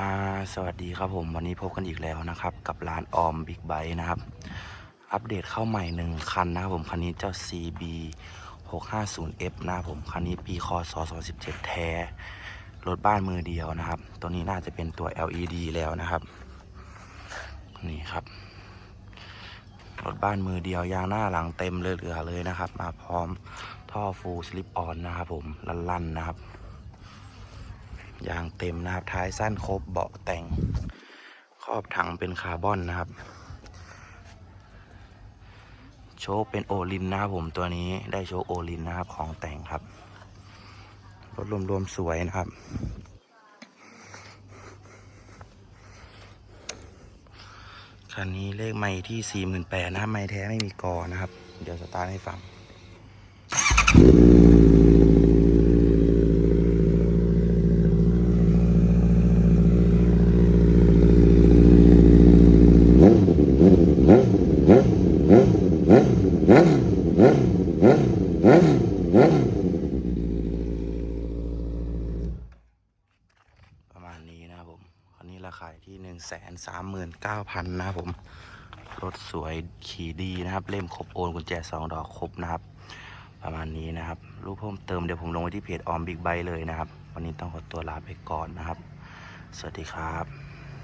่าสวัสดีครับผมวันนี้พบกันอีกแล้วนะครับ กับร้านออมบิ๊กไบค์นะครับ อัปเดตเข้าใหม่หนึ่งคันนะครับผมคันนี้เจ้า CB 650F นะครับผมคันนี้ปีคศ2017 แท้รถบ้านมือเดียวนะครับ ตัวนี้น่าจะเป็นตัว LED แล้วนะครับ นี่ครับรถบ้านมือเดียวยางหน้าหลังเต็มเลยเหลือเลยนะครับ มาพร้อมท่อฟูลสลิปออนนะครับผมลั่นๆนะครับ ยางเต็มนะครับ ท้ายสั้นครบเบาะแต่งครอบถังเป็นคาร์บอนนะครับ โชคเป็นโอลินนะครับผมตัวนี้ได้โชคโอลินนะครับของแต่งครับ รถรวมๆสวยนะครับ คันนี้เลขไม่ที่ 48,000นะครับไม่แท้ไม่มีกอนะครับ เดี๋ยวสตาร์ทให้ฟัง ประมาณนี้นะครับันนี้ราคาที่หนึ่งแสนสามหมื่นเก้าพันนะครับผม รถสวยขี่ดีนะครับ เล่มครบโอนกุญแจสองดอกครบนะครับ ประมาณนี้นะครับ รูปเพิ่มเติมเดี๋ยวผมลงไว้ที่เพจออมบิ๊กไบเลยนะครับ วันนี้ต้องขอตัวลาไปก่อนนะครับ สวัสดีครับ